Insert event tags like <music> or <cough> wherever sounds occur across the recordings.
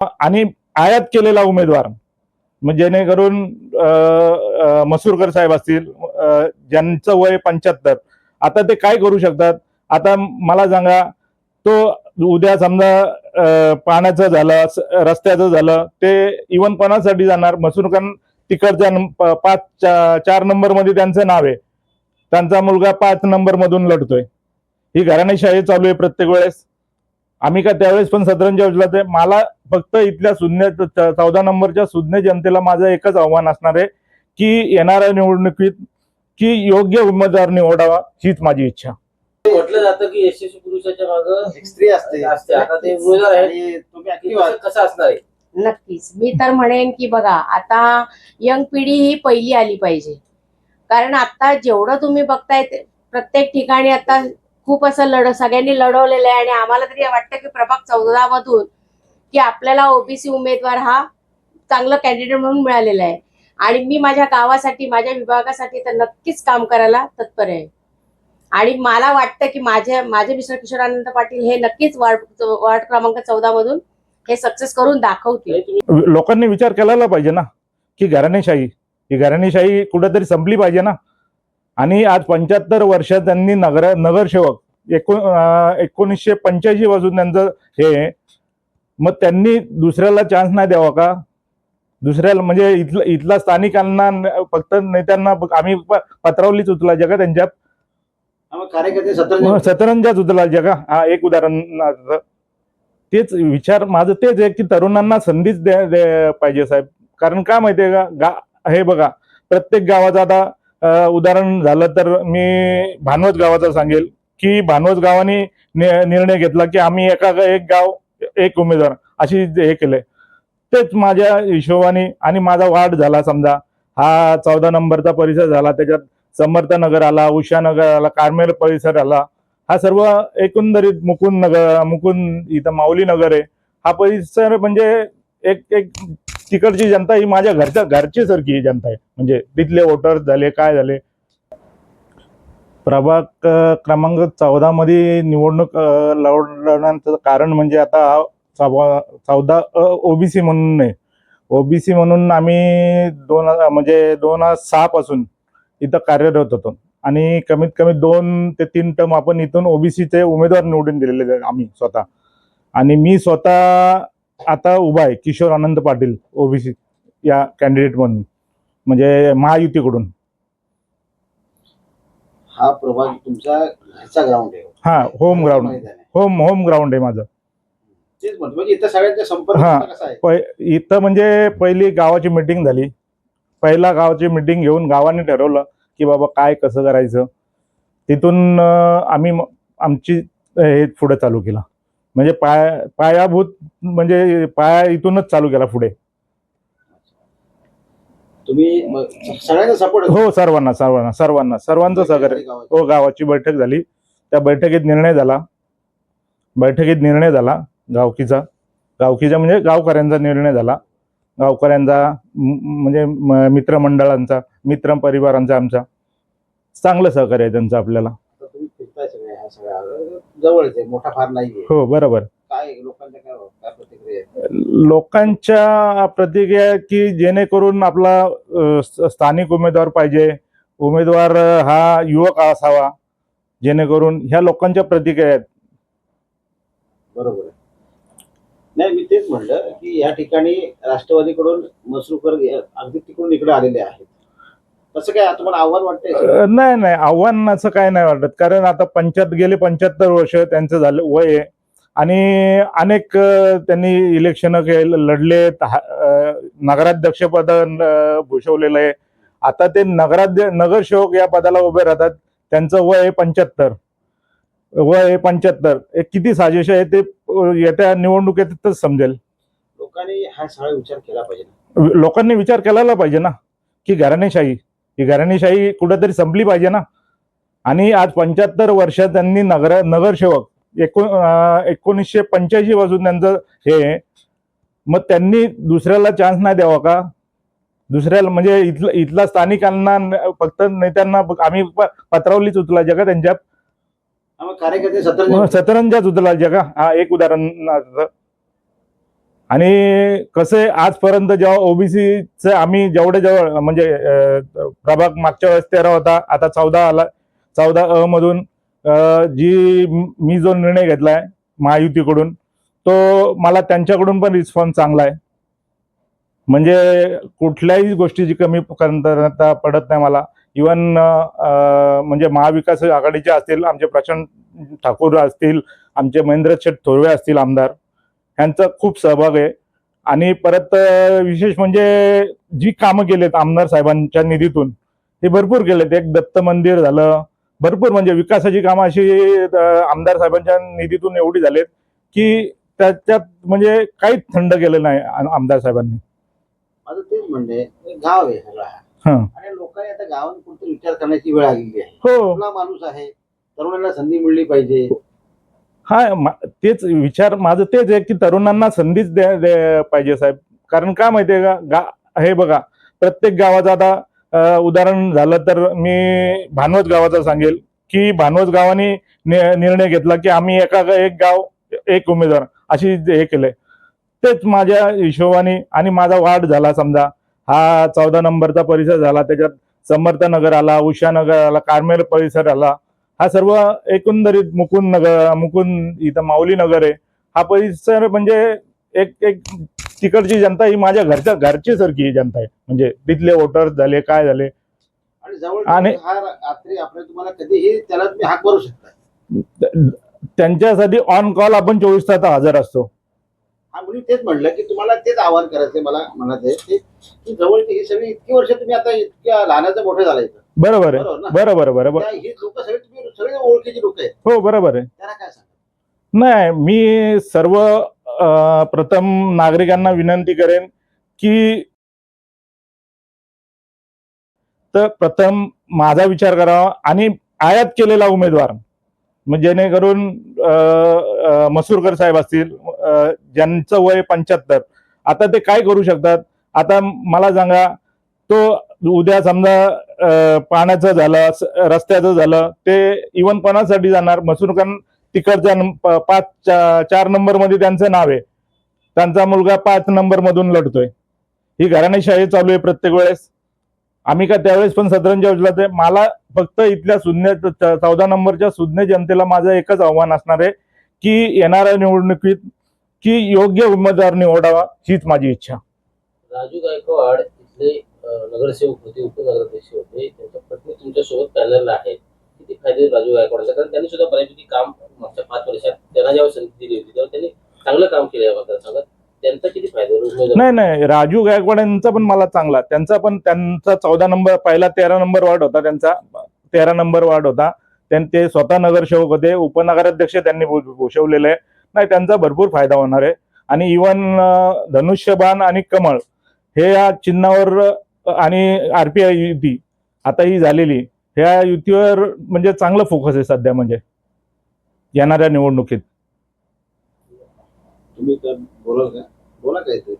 आणि आयात केलेला उमेदवार. मग जेणेकरून मसूरकर साहेब असतील ज्यांचं वय पंच्याहत्तर आता ते काय करू शकतात? आता मला सांगा तो उद्या समजा पाण्याचं झालं रस्त्याचं झालं ते इवन कोणासाठी जाणार? मसूरकर तिकडच्या पाच चार नंबरमध्ये त्यांचं नाव आहे. त्यांचा मुलगा पाच नंबर मधून लढतोय. ही घराणेशाही चालू आहे प्रत्येक वेळेस. आम्ही का त्यावेळेस पण सतरंजी उचलत आहे मला फक्त इथल्या सुज्ञ चौदा नंबरच्या सुज्ञ जनतेला माझं एकच आव्हान असणार आहे की येणाऱ्या निवडणुकीत की योग्य उमेदवार निवडावा हीच माझी इच्छा. म्हटलं जातं की यशस्वी पुरुषाच्या मागं स्त्री असते. आता ते उमेदवार कसं असणार आहे? नक्कीच. मी तर म्हणेन की बघा आता यंग पिढी ही पहिली आली पाहिजे. कारण आता जेवढं तुम्ही बघताय ते प्रत्येक ठिकाणी आता खूप असं लढ सगळ्यांनी लढवलेलं आहे आणि आम्हाला तरी वाटतं की प्रभाग चौदा मधून की आपल्याला ओबीसी उमेदवार हा चांगला कॅन्डिडेट म्हणून मिळालेला आहे. आणि मी माझ्या गावासाठी माझ्या विभागासाठी तर नक्कीच काम करायला तत्पर आहे. आणि मला वाटतं की माझ्या माझे मिस्टर किशोरानंद पाटील हे नक्कीच वार्ड वार्ड क्रमांक चौदा मधून हे सक्सेस करून दाखवतील. लोकांनी विचार केलेला पाहिजे ना की घराणेशाही ही घराणेशाही कुठेतरी संपली पाहिजे ना. आणि आज पंच्याहत्तर वर्षात त्यांनी नगर नगरसेवक एको अं, एकोणीसशे पंच्याऐंशी पासून त्यांचं हे. मग त्यांनी दुसऱ्याला चान्स नाही द्यावा का? दुसऱ्याला म्हणजे इथलं इथला स्थानिकांना फक्त नेत्यांना आम्ही पत्रावलीच उचलायच्या का त्यांच्यात. मग कार्यकर्ते सतरंजाच उचलायच्या का हा एक उदाहरण तेच विचार माझं तेच आहे की तरुणांना संधीच द्या पाहिजे साहेब. कारण का माहितीये का? गा हे बघा प्रत्येक गावाचं आता उदाहरण झालं तर मी भानवत गावाचं सांगेल की भानवत गावाने निर्णय घेतला की आम्ही एका एक गाव एक उमेदवार अशी हे केलंय तेच माझ्या हिशोबाने आणि माझा वाढ झाला समजा. हा चौदा नंबरचा परिसर झाला त्याच्यात समर्थनगर आला उषानगर आला कार्मेल परिसर आला. हा सर्व एकंदरीत मुकुंद नगर मुकुंद इथं माऊली नगर आहे. हा परिसर म्हणजे एक एक तिकडची जनता ही माझ्या घरच्या घरची सारखी ही जनता आहे. म्हणजे तिथले वोटर्स झाले काय झाले? प्रभाग क्रमांक चौदा मध्ये निवडणूक अ, लढवण्याचं कारण म्हणजे आता हा चौदा ओबीसी म्हणून आहे ओबीसी म्हणून आम्ही दोन हजार- म्हणजे दोन हजार सहा पासून इथं कार्यरत होतो. आणि कमीत कमी दोन ते तीन टर्म आपण इथून ओबीसीचे उमेदवार निवडून दिलेले आहेत आम्ही स्वतः. आणि मी स्वतः आता उभा आहे किशोर आनंद पाटील ओबीसी या कॅन्डिडेट म्हणून म्हणजे महायुतीकडून. हा प्रभाग तुमचा घरचा ग्राउंड आहे. हा home ground. Home home ground आहे माझं. तेच म्हणतो म्हणजे इथं सगळ्यांचा संपर्क हा. कसा आहे? प इथं म्हणजे पहिली गावाची मिटिंग झाली. पहिला गावाची मिटिंग घेऊन गावाने ठरवलं की बाबा काय कसं करायचं. तिथून अं, आम्ही म- आमची हे पुढे चालू केलं. म्हणजे पाय पायाभूत म्हणजे पाया इथूनच चालू केला पुढे. तुम्ही सपोर्ट हो सर्वांना सर्वांना सर्वांना सर्वांचं सहकार्य हो गावाची बैठक झाली. त्या बैठकीत निर्णय झाला. बैठकीत निर्णय झाला गावकीचा. गावकीचा म्हणजे गावकऱ्यांचा निर्णय झाला. गावकऱ्यांचा म्हणजे मित्रमंडळांचा मित्र परिवारांचा आमचा. चांगलं सहकार्य आहे त्यांचं आपल्याला. जवळच आहे मोठा फार नाहीये. हो बरोबर. काय लोकांच्या काय काय प्रतिक्रिया? लोकांच्या की जेणेकरून आपला अ, स- स्थानिक उमेदवार पाहिजे. उमेदवार अ, हा युवक असावा. जेणेकरून ह्या लोकांच्या प्रतिक्रिया आहेत. बरोबर आहे. नाही मी तेच म्हणलं की या ठिकाणी राष्ट्रवादीकडून मसरूकर अगदी तिकडून इकडे आलेले आहेत. तसं काय तुम्हाला आव्हान वाटतंय? नाही नाही. आव्हानाचं काय नाही वाटत. कारण आता पंच्याहत्तर गेले पंच्याहत्तर वर्ष त्यांचं झालं वय आहे. आणि अनेक त्यांनी इलेक्शन लढले. नगराध्यक्ष पद भूषवलेलं आहे. आता ते नगराध्य नगरसेवक या पदाला उभे राहतात. त्यांचं वय आहे पंच्याहत्तर. वय आहे पंच्याहत्तर. हे किती साजेश आहे ते येत्या निवडणुकीतच समजेल. लोकांनी हा सगळा विचार केला पाहिजे. लोकांनी विचार केलेला पाहिजे ना की घराणेशाही. ही घराणेशाही कुठेतरी संपली पाहिजे ना. आणि आज पंच्याहत्तर वर्षात त्यांनी नगर नगरसेवक एको एकोणीसशे पंच्याऐंशी पासून त्यांचं हे. मग त्यांनी दुसऱ्याला चान्स नाही द्यावा का? दुसऱ्याला म्हणजे इथलं इथला स्थानिकांना फक्त नेत्यांना आम्ही पत्रावलीच उचलायच्या का कार्यकर्ते सतत मग सतरंजाच उचलायच्या का? हा एक उदाहरण आणि कसे आजपर्यंत जेव्हा ओबीसीचे आम्ही जेवढे जवळ म्हणजे प्रभाग मागच्या वेळेस तेरा होता आता चौदा आला चौदा अ मधून जी मी जो निर्णय घेतलाय महायुतीकडून तो मला त्यांच्याकडून पण रिस्पॉन्स चांगला आहे. म्हणजे कुठल्याही गोष्टीची कमी करता पडत नाही मला. इवन म्हणजे महाविकास आघाडीचे असतील आमचे प्रशांत ठाकूर असतील आमचे महेंद्र शेठ थोरवे असतील आमदार ह्यांचा खूप सहभाग आहे. आणि परत विशेष म्हणजे जी कामं केलेत आमदार साहेबांच्या निधीतून ते भरपूर केलेत. एक दत्त मंदिर झालं भरपूर म्हणजे विकासाची कामं अशी आमदार साहेबांच्या निधीतून एवढी झालेत की त्याच्यात म्हणजे काहीच थंड केलं नाही आमदार साहेबांनी. माझं तेच म्हणणे हे गाव आहे हं. आणि लोकांनी आता विचार करण्याची वेळ आलेली आहे. हो. माणूस आहे? तरुणांना संधी मिळली पाहिजे. हा तेच विचार माझं तेच आहे की तरुणांना संधीच द्या पाहिजे साहेब. कारण का माहितीये का? गा हे बघा प्रत्येक गावाचं आता उदाहरण झालं तर मी भानवत गावाचा सांगेल की भानवत गावाने नि- निर्णय घेतला की आम्ही एका एक गाव एक उमेदवार अशी हे केलंय. तेच माझ्या हिशोबाने आणि माझा वाढ झाला समजा. हा चौदा नंबरचा परिसर झाला त्याच्यात समर्थनगर आला उषानगर आला कार्मेल परिसर आला. हा सर्व एकंदरीत मुकुंद नगर मुकुंद इथं माऊली नगर आहे. हा परिसर म्हणजे एक एक तिकडची जनता ही माझ्या घरच्या घरची सारखी जनता आहे. म्हणजे तिथले वोटर्स झाले काय झाले. आणि हा त्यांच्यासाठी ऑन कॉल आपण चोवीस तास हजर असतो. हा तेच म्हणलं की तुम्हाला तेच आवाहन करायचंय मला म्हणत आहे. की जवळची ही सगळी इतकी वर्ष तुम्ही आता इतक्या लहानाचं मोठं झालाय इथं. बरोबर आहे. बरोबर बरोबर ही हो बरोबर आहे. नाही मी सर्व प्रथम नागरिकांना विनंती करेन की तर प्रथम माझा विचार करावा आणि आयात केलेला उमेदवार. मग जेणेकरून मसूरकर साहेब असतील ज्यांचं वय पंच्याहत्तर. आता ते काय करू शकतात? आता मला सांगा तो उद्या समजा पाण्याचं झालं रस्त्याचं झालं ते इवन पणासाठी जाणार? मसूरकर तिकडच्या पाच चार नंबरमध्ये त्यांचं नाव आहे. त्यांचा मुलगा पाच नंबर मधून लढतोय. ही घराणेशाही चालू आहे प्रत्येक वेळेस. आम्ही का त्यावेळेस पण सतरंजी उचलत मला फक्त इथल्या सुज्ञ चौदा नंबरच्या सुज्ञ जनतेला माझं एकच आव्हान असणार आहे की येणाऱ्या निवडणुकीत की योग्य उमेदवार निवडावा हीच माझी इच्छा. राजू गायकवाड इथले नगरसेवक होते उपनगराध्यक्ष होते त्यांच्या पत्नी तुमच्यासोबत पॅनलला आहेत किती फायदे राजू गायकवाडचा? कारण त्यांनी सुद्धा बऱ्यापैकी काम मागच्या पाच वर्षात त्यांना जेव्हा संधी दिली होती तेव्हा त्यांनी चांगलं काम केलं या मतदारसंघात त्यांचा किती फायदा नाही नाही राजू गायकवाड यांचा पण मला चांगला. त्यांचा पण त्यांचा चौदा नंबर पहिला तेरा नंबर वार्ड होता त्यांचा. तेरा नंबर वार्ड होता. त्यां- ते स्वतः नगरसेवक होते उपनगराध्यक्ष त्यांनी भू- भूषवलेले आहे. नाही त्यांचा भरपूर फायदा होणार आहे. आणि इवन धनुष्यबाण आणि कमळ हे या चिन्हावर आणि आरपीआय युती आता ही झालेली ह्या युतीवर म्हणजे चांगलं फोकस आहे सध्या म्हणजे येणाऱ्या निवडणुकीत. तुम्ही काय बोलाल का बोला काय ते.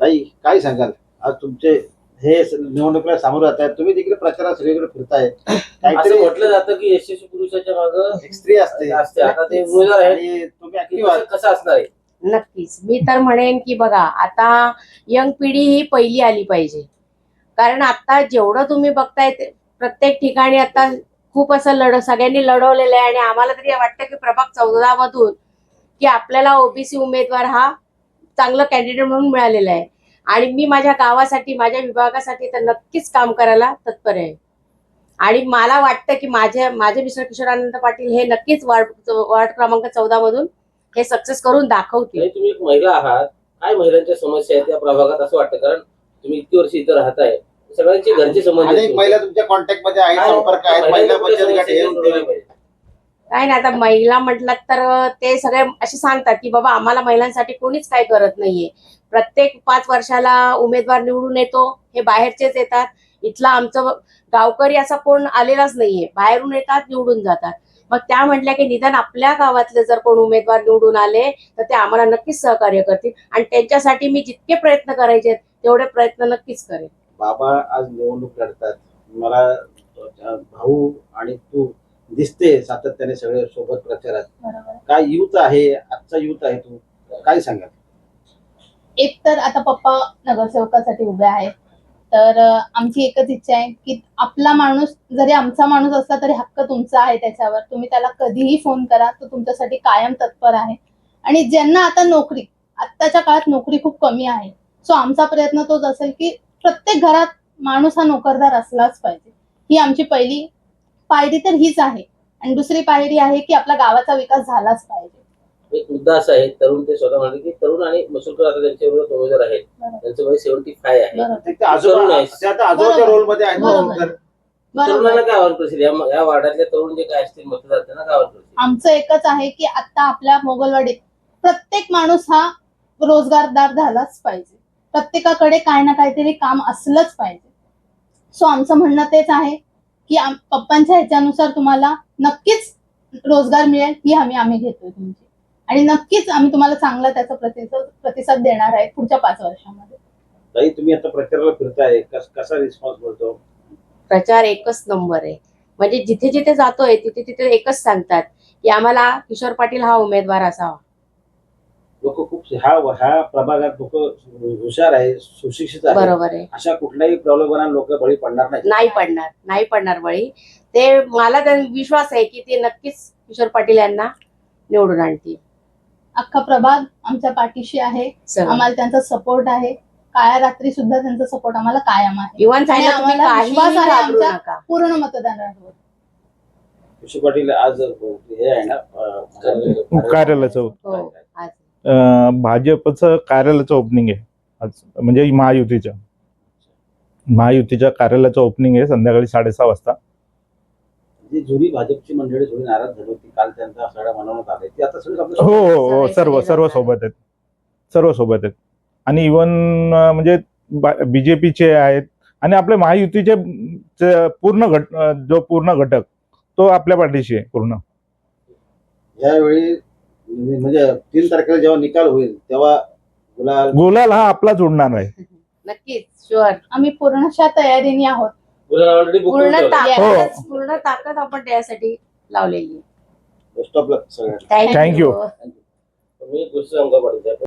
ताई काय सांगाल? आज तुमचे हे स- निवडणुकीला सामोरं जात आहेत. तुम्ही तिकडे प्रचारात सगळीकडे फिरताय. असं काहीतरी म्हटलं जातं की यशस्वी पुरुषाच्या मागं एक स्त्री असते. असते. आता ते आणि तुम्ही ऍक्टिव्ह आहात. कसं असणार आहे? नक्कीच. मी तर म्हणेन की बघा आता यंग पिढी ही पहिली आली पाहिजे. कारण आता जेवढं तुम्ही बघताय ते प्रत्येक ठिकाणी आता खूप असं लढ सगळ्यांनी लढवलेलं आहे आणि आम्हाला तरी वाटतं की प्रभाग चौदा मधून की आपल्याला ओबीसी उमेदवार हा चांगला कॅन्डिडेट म्हणून मिळालेला आहे. आणि मी माझ्या गावासाठी माझ्या विभागासाठी तर नक्कीच काम करायला तत्पर आहे. आणि मला वाटतं की माझ्या माझे मिस्टर किशोरानंद पाटील हे नक्कीच वार्ड वार्ड क्रमांक चौदा मधून हे सक्सेस करून दाखवतील. नाही तुम्ही एक महिला आहात. काय महिलांच्या समस्या आहेत या प्रभागात असं वाटतं? कारण तुम्ही इतकी वर्ष इथं राहताय. सगळ्यांची घरची संबंध आहेत अनेक तुमचे. महिला तुमच्या कॉन्टॅक्टमध्ये आहेत काय- संपर्क आहेत महिला बचत गट समस्या हे पाहिजे. काय नाही आता महिला म्हटलं तर ते सगळे असे सांगतात की बाबा आम्हाला महिलांसाठी कोणीच काय करत नाहीये. प्रत्येक पाच वर्षाला उमेदवार निवडून येतो हे बाहेरचेच येतात. इथला आमचं गावकरी असा कोण आलेलाच नाहीये. बाहेरून येतात निवडून जातात. मग त्या म्हटल्या की निदान आपल्या गावातले जर कोण उमेदवार निवडून आले तर ते आम्हाला नक्कीच सहकार्य करतील. आणि त्यांच्यासाठी मी जितके प्रयत्न करायचे तेवढे प्रयत्न नक्कीच करेन. बाबा आज निवडणूक लढतात. मला भाऊ आणि तू दिसते सातत्याने सगळे सोबत प्रचारात. काय युथ आहे? आजचा युथ आहे तू. काय सांगाल? एक तर आता पप्पा नगरसेवकासाठी उभे आहेत. तर आमची एकच इच्छा आहे की आपला माणूस जरी आमचा माणूस असला तरी हक्क तुमचा आहे त्याच्यावर. तुम्ही त्याला कधीही फोन करा तो तुमच्यासाठी कायम तत्पर आहे. आणि ज्यांना आता नोकरी आत्ताच्या काळात नोकरी खूप कमी आहे. सो आमचा प्रयत्न तोच असेल की प्रत्येक घरात माणूस हा नोकरदार असलाच पाहिजे. ही आमची पहिली पायरी तर हीच आहे. आणि दुसरी पायरी आहे की आपल्या गावाचा विकास झालाच पाहिजे. एक मुद्दा असा आहे तरुण ते स्वतः म्हणाले की तरुण आणि मसूरकर आता त्यांच्या उमेदवार आहेत. बरोबर. त्यांचं वय सेव्हन्टी फाय आहे. बरोबर. ते आजोबा तरुण आहेस. ते आता आजोबाच्या बरोबर. रोलमध्ये आहेत बरोबर. तर तरुणांना बरोबर काय आव्हान करशील या या वार्डातले तरुण जे काय असतील मतदार त्यांना काय आव्हान करशील आमचं एकच आहे की आता आपल्या मोगलवाडीत प्रत्येक माणूस हा रोजगारदार झालाच पाहिजे. प्रत्येकाकडे काय ना काहीतरी काम असलंच पाहिजे. सो आमचं म्हणणं तेच आहे की आम- पप्पांच्या ह्याच्यानुसार तुम्हाला नक्कीच रोजगार मिळेल ही हमी आम्ही घेतोय तुमची. आणि नक्कीच आम्ही तुम्हाला चांगला त्याचा प्रतिसाद प्रतिसाद देणार आहे पुढच्या पाच वर्षामध्ये. ताई तुम्ही आता प्रचाराला फिरताय. कस- कसा रिस्पॉन्स मिळतो? प्रचार एकच नंबर आहे. म्हणजे जिथे जिथे जातोय तिथे तिथे एकच सांगतात की आम्हाला किशोर पाटील हा उमेदवार असावा. लोक खूप ह्या ह्या प्रभागात लोक हुशार आहे सुशिक्षित आहे. बरोबर आहे. अशा कुठल्याही प्रॉब्लेमांना लोक बळी पडणार नाही नाही पडणार नाही पडणार बळी. ते मला विश्वास आहे की ते नक्कीच किशोर पाटील यांना निवडून आणतील. अख्खा प्रभाग आमच्या पाठीशी आहे. आम्हाला त्यांचा सपोर्ट आहे. काळ्या रात्री सुद्धा त्यांचा सपोर्ट आम्हाला कायम आहे. इव्हन सांगितलं तुम्ही आम्हाला काहीही विश्वास आहे घाबरू आमच्या- नका. पूर्ण मतदारांवर कृषी पाटील आज हे आहे ना अं, कार्यालयाचं हो. आज. अं, भाजपचं कार्यालयाचं ओपनिंग आहे. आज म्हणजे महायुतीच्या महायुतीच्या कार्यालयाचं ओपनिंग आहे संध्याकाळी साडेसहा वाजता. जी जुनी भाजपची मंडळी थोडी नाराज झाली होती काल त्यांचा सगळा मनवण्यात आले ती आता सगळी आपल्या हो हो हो सर्व सर्व. सोबत आहेत. सर्व सोबत आहेत. आणि इवन म्हणजे बीजेपीचे आहेत आणि आपले महायुतीचे चे पूर्ण घट अं, जो पूर्ण घटक तो आपल्या पाठीशी आहे पूर्ण. यावेळी म्हणजे तीन तारखेला जेव्हा निकाल होईल तेव्हा गुलाल गुलाल हा आपलाच उडणार आहे. <laughs> नक्कीच शुअर आम्ही पूर्णशा तयारीने आहोत. पूर्ण. ताकद पूर्ण ताकद आपण त्यासाठी लावलेली बेस्ट ऑफ लक सगळ्यांना. आहे Thank